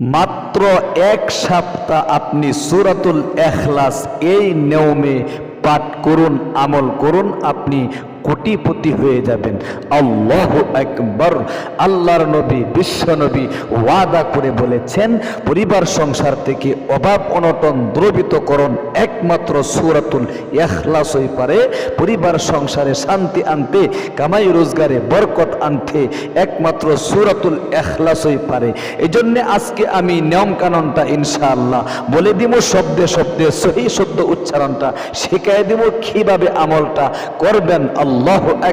মাত্র এক সপ্তাহ আপনি সুরাতুল এখলাস এই নিয়মে পাঠ করুন আমল করুন আপনি কোটিপতি হয়ে যাবেন। আল্লাহ একবার আল্লাহর নবী, বিশ্ব নবী ওয়াদা করে বলেছেন, পরিবার সংসার থেকে অভাব, অনটন দ্রবিতকরণ একমাত্র সুরাতুল এখলাসই পারে। পরিবার সংসারে শান্তি আনতে, কামাই রোজগারে বরকত আনতে একমাত্র সুরাতুল এখলাস হয়ে পারে। এই জন্যে আজকে আমি নিয়ম কানুনটা ইনশাআল্লাহ বলে দিব, শব্দে শব্দে সহি শব্দ উচ্চারণটা শিখাই দিব কীভাবে আমলটা করবেন আল্লাহ।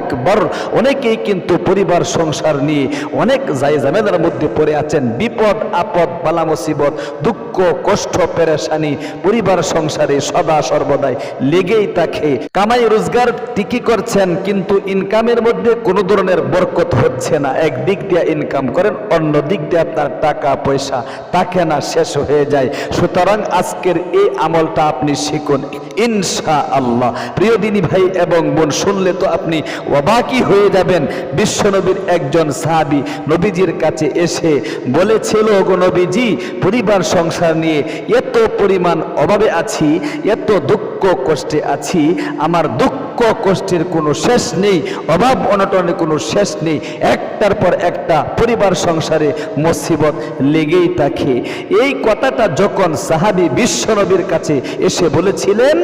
একবার অনেকেই কিন্তু পরিবার, সংসার নিয়ে অনেক জায় জামেলার মধ্যে পড়ে আছেন। বিপদ, আপদ বালা মুসিবত দুঃখ, কষ্ট, পেরেশানি পরিবার, সংসারে সদা সর্বদাই লেগেই থাকে। কামাই, রোজগার টিকি করছেন, কিন্তু ইনকামের মধ্যে কোনো ধরনের বরকত হচ্ছে না। এক দিক দিয়ে ইনকাম করেন অন্য দিক দিয়ে আপনার টাকা, পয়সা থাকে না শেষ হয়ে যায়। সুতরাং আজকের এই আমলটা আপনি শিখুন। ইনশা আল্লাহ প্রিয় দিনী ভাই এবং বোন, শুনলে তো আপনি অবাকি হয়ে যাবেন। বিশ্বনবীর একজন সাহাবি নবীজির কাছে এসে বলেছিল গো নবীজি, পরিবার সংসার নিয়ে এত পরিমাণ অভাবে আছি, এত দুঃখ কষ্টে আছি, আমার দুঃখ কষ্টের কোনো শেষ নেই, অভাব অনটনের কোনো শেষ নেই। একটার পর একটা পরিবার সংসারে মুসিবত লেগেই থাকে। এই কথাটা যখন সাহাবি বিশ্বনবীর কাছে এসে বলেছিলেন,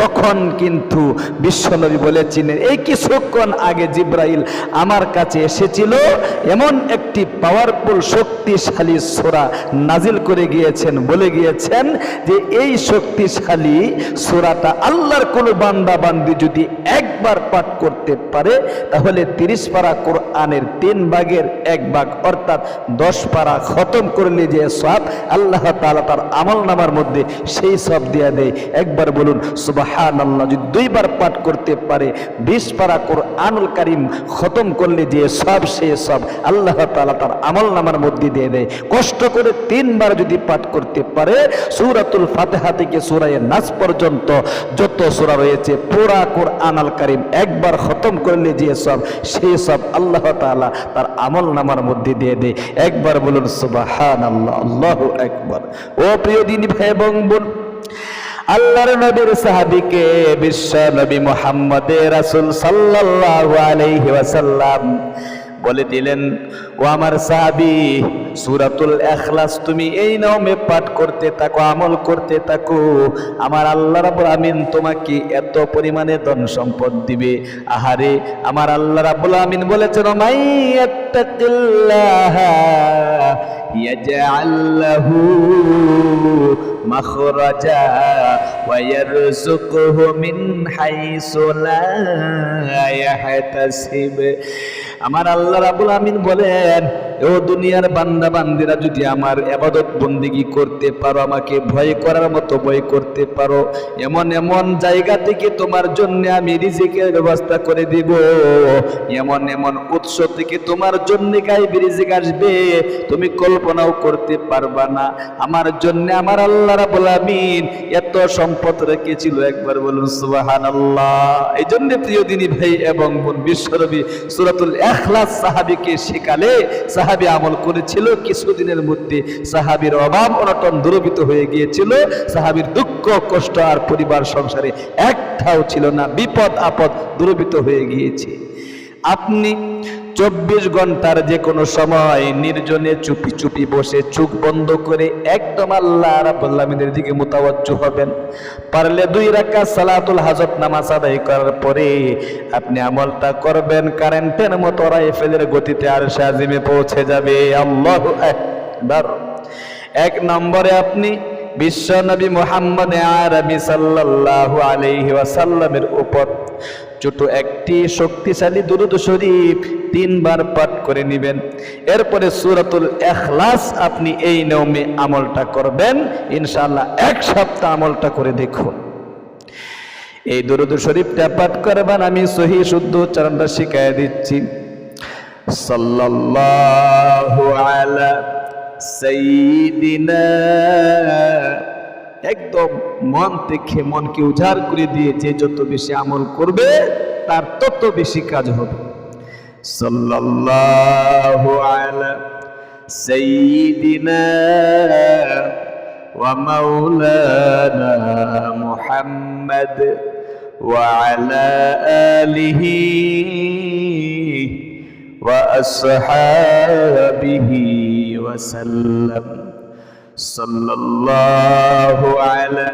তখন কিন্তু বিশ্বনবী বলেছিলেন, এই কিছুক্ষণ আগে জিব্রাইল আমার কাছে এসেছিল, এমন একটি পাওয়ারফুল শক্তিশালী সোরা নাজিল করে গিয়েছেন, বলে গিয়েছেন যে, এই শক্তিশালী সোরাটা আল্লাহর কোনো বান্দা বান্দি যদি একবার পাঠ করতে পারে, তাহলে তিরিশ পারা কোরআনের তিন ভাগের এক ভাগ, অর্থাৎ দশ পারা খতম করলে যে সব, আল্লাহ তাআলা তার আমল নামার মধ্যে সেই সব দিয়া দেয়। একবার বলুন সুবাহান আল্লাহ যদি দুইবার পাঠ করতে পারে, বিশ পারা কোরআনুল কারিম খতম করলে যে সব, সে সব আল্লাহ তালা তার আমল নামার মধ্যে দিয়ে দেয়। কষ্ট করে তিনবার যদি পাঠ করতে পারে, সূরাতুল ফাতিহা থেকে সূরায়ে নাস পর্যন্ত যত সূরা রয়েছে, পুরা কোরআন আল কারিম একবার খতম করলে যে সব সেই সব আল্লাহ তালা তার আমল নামার মধ্যে দিয়ে দেয়। একবার বলুন সুবাহান আল্লাহ আল্লাহ একবার ও প্রিয় দিন ভাই এবং বোন, আল্লাহর নবীর সাহাবিকে, বিশ্ব নবী মুহাম্মদে রাসুল সাল্লাল্লাহু আলাইহি ওয়াসাল্লাম বলে দিলেন, ও আমার সাহাবী, সূরাতুল এখলাস তুমি এই নামে পাঠ করতে থাকো, আমল করতে থাকো। আমার আল্লাহ রাব্বুল আমিন তোমাকে এত পরিমাণে ধন সম্পদ দিবে। আহারে, আমার আল্লাহ রাব্বুল আমিন বলেছেন মাই ইয়াজআল লাহু ওয়া ইয়ারযুকুহু মিন হাইসু লা ইয়াহতাসিব আমার আল্লাহ রাব্বুল আমিন বলেন, ও দুনিয়ার বান্দা বান্দিরা যদি আমার আবাদত বন্দিগি করতে পারো, আমাকে ভয় করার মতো ভয় করতে পারো, এমন এমন জায়গা থেকে তোমার জন্য আমি রিজিকের ব্যবস্থা করে দিব, এমন এমন উৎস থেকে তোমার জন্য গায়ে রিজিক আসবে, তুমি কল্পনাও করতে পারবা না। আমার জন্য, আমার আল্লাহ এত সম্পদ রেখেছিল একবার বলুন সুবহানাল্লাহ। এই জন্য প্রিয় দিনী ভাই এবং বোন বিশ্বরবি সূরাতুল ইখলাস সাহাবীকে শেখালে সাহাবী আমল করেছিল, কিছুদিনের মধ্যে সাহাবীর অভাব অনটন দুরবিত হয়ে গিয়েছিল, সাহাবীর দুঃখ, কষ্ট আর পরিবার সংসারে একটাও ছিল না, বিপদ আপদ দুরবিত হয়ে গিয়েছে। আপনি চব্বিশ ঘণ্টার যে কোনো সময় নির্জনে চুপি চুপি বসে চোখ বন্ধ করে একদম আল্লাহ আলামিনের দিকে মোতাবজ্জ হবেন। পারলে দুই রাকা সালাতুল হাজত নামাজ আদায় করার পরে আপনি আমলটা করবেন, কারেন্টের মতো রাইফেলের গতিতে আর সাজিমে পৌঁছে যাবে। আল্লাহু আকবার। এক নম্বরে আপনি বিশ্ব নবী মোহাম্মদ আরবি সাল্লাল্লাহু আলাইহি ওয়াসাল্লামের উপর ছোট একটি শক্তিশালী দুরুদ শরীফ তিনবার পাঠ করে নেবেন। এরপরে সূরাতুল ইখলাস আপনি এই নিয়মে আমলটা করবেন। ইনশাআল্লাহ এক সপ্তাহ আমলটা করে দেখুন। এই দুরুদ শরীফটা পাঠ করবেন, আমি সহি শুদ্ধ উচ্চারণটা শিখাই দিচ্ছি। সাল্লাল্লাহু আলা একদম মন থেকে মনকে উজাড় করে দিয়ে যে যত বেশি আমল করবে, তার তত বেশি কাজ হবে। সাল্লাল্লাহু আলা সাইয়্যিদিনা ওয়া ওয়া وسلم صلى الله على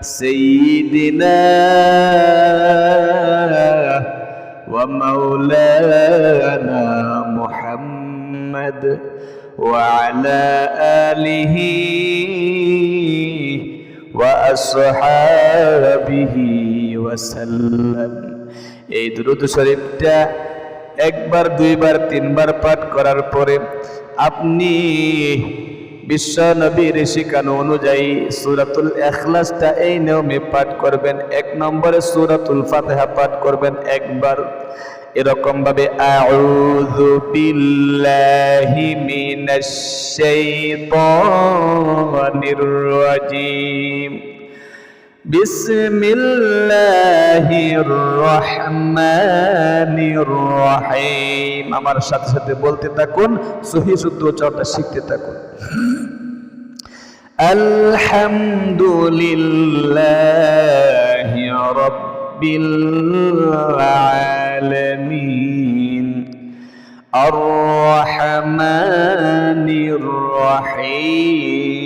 سيدنا ومولانا محمد وعلى آله وأصحابه وسلم এই দুরুদ শরীফটা একবার দুইবার তিনবার পাঠ করার পরে আপনি বিশ্ব নবীর শিখানো অনুযায়ী সুরাতুল এখলাসটা এই নিয়মে পাঠ করবেন। এক নম্বরে সুরাতুল ফাতেহা পাঠ করবেন একবার। এরকম ভাবে আউযু বিল্লাহি মিনাশ শাইতানির রাজিম। বিসমিল্লাহির রহমানির রহিম আমার সাথে সাথে বলতে থাকুন সহি শুদ্ধ উচ্চারণটা শিখতে থাকুন আলহামদুলিল্লাহি রাব্বিল আলামিন الرحمن الرحيم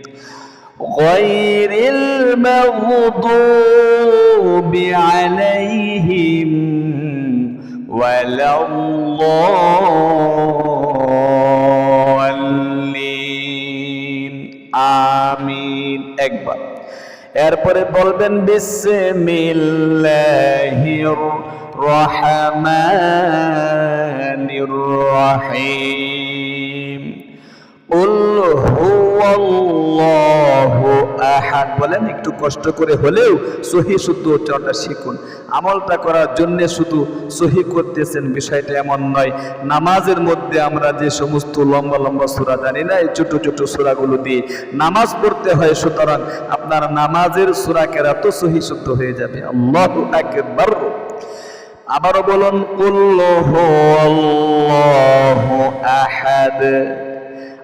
غير المغضوب عليهم ولا الضالين আমিন একবার এরপরে বলবেন বিসমিল্লাহির রহমানির রহিম আহাদ বলেন, একটু কষ্ট করে হলেও সহি শুদ্ধ উচ্চারণটা শিখুন। আমলটা করার জন্য শুধু সহি করতেছেন বিষয়টা এমন নয়। নামাজের মধ্যে আমরা যে সমস্ত লম্বা লম্বা সূরা জানি না, এই ছোটো ছোটো সূরাগুলো দিয়ে নামাজ পড়তে হয়, সুতরাং আপনার নামাজের সূরা তো সহি শুদ্ধ হয়ে যাবে। আল্লাহু আকবার। আবারও বলুন, কুল হুয়াল্লাহু আহাদ।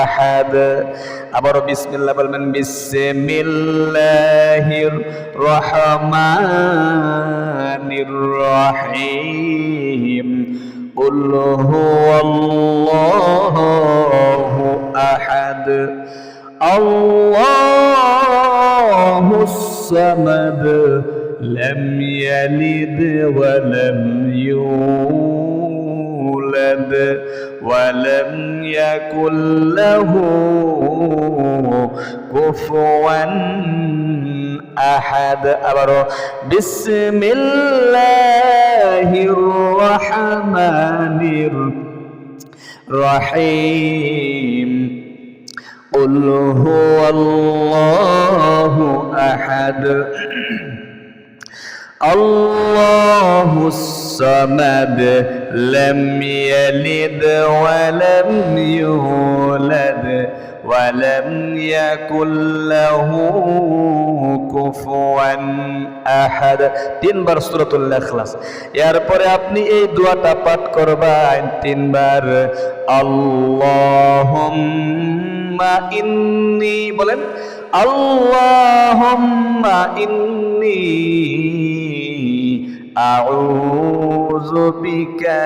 أحد আবারও বিসমিল্লাহ বলবেন বিসমিল্লাহির রহমানির রহিম قل هو الله أحد الله الصمد لم يلد ولم يولد ولم يكن له كفوا أحد. أبرو بسم الله الرحمن الرحيم. قل هو الله أحد. الله الصمد لم يلد ولم يولد ولم يكن له কুফুয়ান আহাদ তিনবার সূরাতুল ইখলাস এরপরে আপনি এই দোয়াটা পাঠ করবেন তিনবার আল্লাহুম্মা ইন্নী বলেন আল্লাহুম্মা ইন্নী আউযু বিকা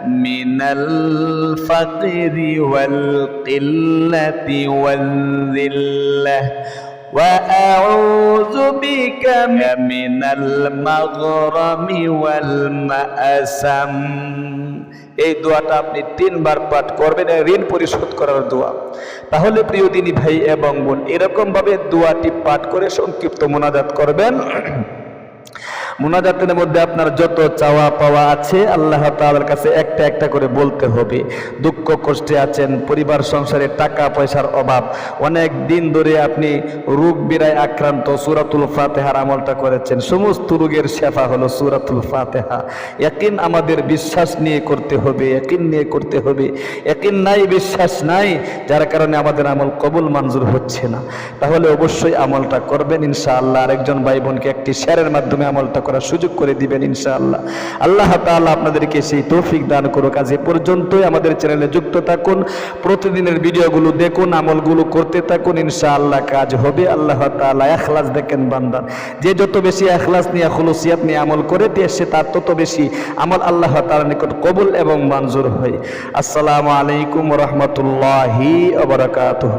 من الفقر والقلة والذلة وأعوذ بك من المغرم والمأسم এই দোয়াটা আপনি তিনবার পাঠ করবেন এই ঋণ পরিশোধ করার দোয়া তাহলে প্রিয় দিনী ভাই এবং বোন এরকম ভাবে দোয়াটি পাঠ করে সংক্ষিপ্ত মোনাজাত করবেন মোনাজাতের মধ্যে আপনার যত চাওয়া পাওয়া আছে, আল্লাহ তাআলার কাছে একটা একটা করে বলতে হবে। দুঃখ কষ্টে আছেন, পরিবার, সংসারে টাকা পয়সার অভাব। অনেক দিন ধরে আপনি রোগ বিরায় আক্রান্ত, সুরাতুল ফাতেহার আমলটা করেছেন। সমস্ত রোগের শেফা হলো সুরাতুল ফাতেহা। একিন আমাদের বিশ্বাস নিয়ে করতে হবে একিন নিয়ে করতে হবে। একিন নাই, বিশ্বাস নাই, যার কারণে আমাদের আমল কবুল মঞ্জুর হচ্ছে না। তাহলে অবশ্যই আমলটা করবেন ইনশাআল্লাহ। আরেকজন ভাই বোনকে একটি শেয়ারের মাধ্যমে আমলটা করার সুযোগ করে দিবেন ইনশাআল্লাহ। আল্লাহ তাআলা আপনাদেরকে সেই তৌফিক দান করুক। আজ এ পর্যন্তই আমাদের চ্যানেলে যুক্ত থাকুন। প্রতিদিনের ভিডিওগুলো দেখুন, আমলগুলো করতে থাকুন, ইনশাআল্লাহ কাজ হবে। আল্লাহ তাআলা এখলাস দেখেন বান্দার যে যত বেশি এখলাস নিয়ে, খুলুসিয়াত নিয়ে আমল করে দিয়ে, সে তার তত বেশি আমল আল্লাহ তাআলার নিকট কবুল এবং মঞ্জুর হয়। আসসালামু আলাইকুম রহমতুল্লাহি ওয়া বারাকাতুহু।